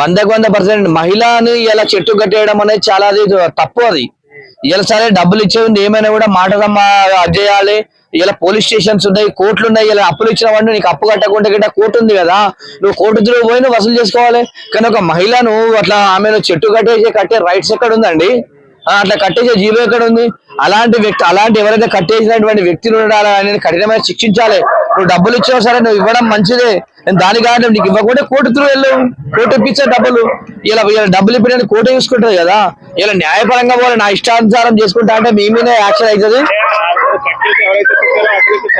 వందకు వంద పర్సెంట్. మహిళని ఇలా చెట్టు కట్టేయడం అనేది చాలా అది తప్పు అది. ఇలా సరే డబ్బులు ఇచ్చేది ఏమైనా కూడా మాటదమ్మ అది చేయాలి. ఇలా పోలీస్ స్టేషన్స్ ఉన్నాయి కోర్టులు ఉన్నాయి ఇలా అప్పులు ఇచ్చిన వాడిని నీకు అప్పు కట్టకుండా గిట్ట కోర్టు ఉంది కదా. నువ్వు కోర్టు తిరుగు పోయి నువ్వు వసూలు చేసుకోవాలి. కానీ ఒక మహిళను అట్లా ఆమెను చెట్టు కట్టేసి కట్టే రైట్స్ ఎక్కడ ఉందండి? అట్లా కట్టేసే జీవో ఎక్కడ ఉంది? అలాంటి వ్యక్తి అలాంటి ఎవరైతే కట్టేసినటువంటి వ్యక్తులు ఉండాలని ఆయన కఠినమైన శిక్షించాలి. నువ్వు డబ్బులు ఇచ్చావు సరే నువ్వు ఇవ్వడం మంచిదే. నేను దాని కాదు నీకు ఇవ్వకుండా కోర్టు త్రూ వెళ్ళు. కోర్టు ఇప్పించే డబ్బులు. ఇలా ఇలా డబ్బులు ఇప్పించడానికి కోర్టు చూసుకుంటుంది కదా. ఇలా న్యాయపరంగా పోవాలి నా ఇష్టానుసారం చేసుకుంటా అంటే మీ మీద యాక్షన్ అవుతుంది.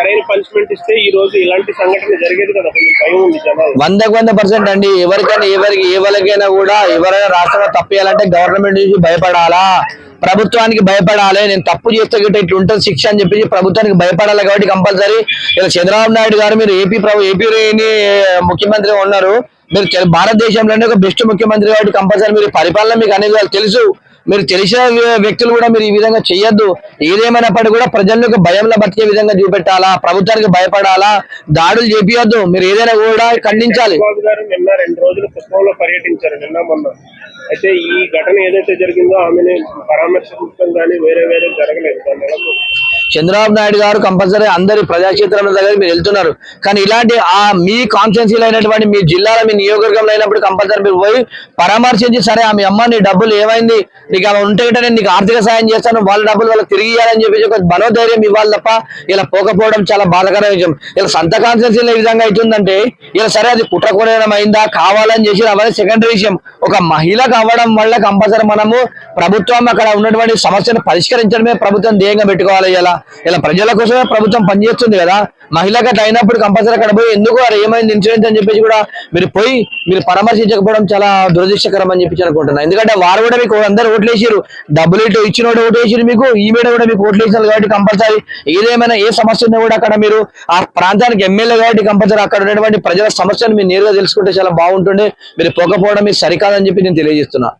సరైన పనిష్మెంట్ ఇస్తే ఈ రోజు ఇలాంటి సంఘటన జరిగేది కదా కొంచెం భయం ఉంది జనాలు. వందకు వంద పర్సెంట్ అండి. ఎవరికైనా ఎవరికి ఎవరికైనా కూడా ఎవరైనా రాష్ట్రంలో తప్పేయాలంటే గవర్నమెంట్ నుంచి భయపడాలా? ప్రభుత్వానికి భయపడాలి. నేను తప్పు చేస్తే గిట్ట ఇట్లా ఉంటుంది శిక్ష అని చెప్పి ప్రభుత్వానికి భయపడాలి కాబట్టి కంపల్సరీ. ఇలా చంద్రబాబు నాయుడు గారు మీరు ఏపీ ప్రభు ఏపీ ముఖ్యమంత్రి ఉన్నారు. మీరు భారతదేశంలోనే ఒక బెస్ట్ ముఖ్యమంత్రి కాబట్టి కంపల్సరీ మీరు పరిపాలన మీకు అనేది తెలుసు. మీరు తెలిసిన వ్యక్తులు కూడా మీరు ఈ విధంగా చేయొద్దు ఏదేమైనప్పటికీ కూడా ప్రజలకు భయంలో బతికే విధంగా చూపెట్టాలా? ప్రభుత్వానికి భయపడాలా? దాడులు చేపియొద్దు. మీరు ఏదైనా కూడా ఖండించాలి. నిన్న రెండు రోజులు పుష్పంలో పర్యటించారు నిన్న మొన్న. అయితే ఈ ఘటన ఏదైతే జరిగిందో ఆమెని పరామర్శించడం కానీ వేరే వేరే జరగలేదు. దాని చంద్రబాబు నాయుడు గారు కంపల్సరీ అందరి ప్రజాక్షేత్రం దగ్గర మీరు వెళ్తున్నారు. కానీ ఇలాంటి ఆ మీ కాన్స్టిట్యున్సీలో అయినటువంటి మీ జిల్లాలో మీ నియోజకవర్గంలో అయినప్పుడు కంపల్సరీ మీరు పోయి పరామర్శించి సరే ఆమె అమ్మ నీ డబ్బులు ఏమైంది? నీకు ఆమె ఉంటే నేను నీకు ఆర్థిక సాయం చేస్తాను. వాళ్ళ డబ్బులు వాళ్ళకి తిరిగి ఇవ్వాలని చెప్పేసి ఒక మనోధైర్యం ఇవ్వాలి తప్ప ఇలా పోకపోవడం చాలా బాధకర విషయం. ఇలా సంత కాన్స్టిట్యున్సీలో ఏ విధంగా అవుతుందంటే ఇలా సరే అది కుట్ర అయిందా? కావాలని చేసి అవన్నీ సెకండరీ విషయం. ఒక మహిళకు అవ్వడం వల్ల కంపల్సరీ మనము ప్రభుత్వం అక్కడ ఉన్నటువంటి సమస్యను పరిష్కరించడమే ప్రభుత్వం ధ్యేయంగా పెట్టుకోవాలి ఇలా. ఇలా ప్రజల కోసమే ప్రభుత్వం పనిచేస్తుంది కదా. మహిళ గట్ అయినప్పుడు కంపల్సరీ అక్కడ పోయి ఎందుకు ఏమైంది ఇన్సూరెన్స్ అని చెప్పేసి కూడా మీరు పోయి మీరు పరామర్శించకపోవడం చాలా దురదృష్టకరం అని చెప్పి అనుకుంటున్నాను ఎందుకంటే వారు కూడా మీకు అందరు ఓట్లేసారు డబ్బులు ఇటు ఇచ్చిన వాడు ఓటేసారు మీకు ఈ మీద కూడా మీకు ఓట్లేసినారు కాబట్టి కంపల్సరీ ఏదేమైనా ఏ సమస్య ఉన్నా కూడా అక్కడ మీరు ఆ ప్రాంతానికి ఎమ్మెల్యే కాబట్టి కంపల్సరీ అక్కడ ఉన్నటువంటి ప్రజల సమస్యను మీరు నేరుగా తెలుసుకుంటే చాలా బాగుంటుండే. మీరు పోకపోవడం మీకు సరికాదని చెప్పి నేను తెలియజేస్తున్నా.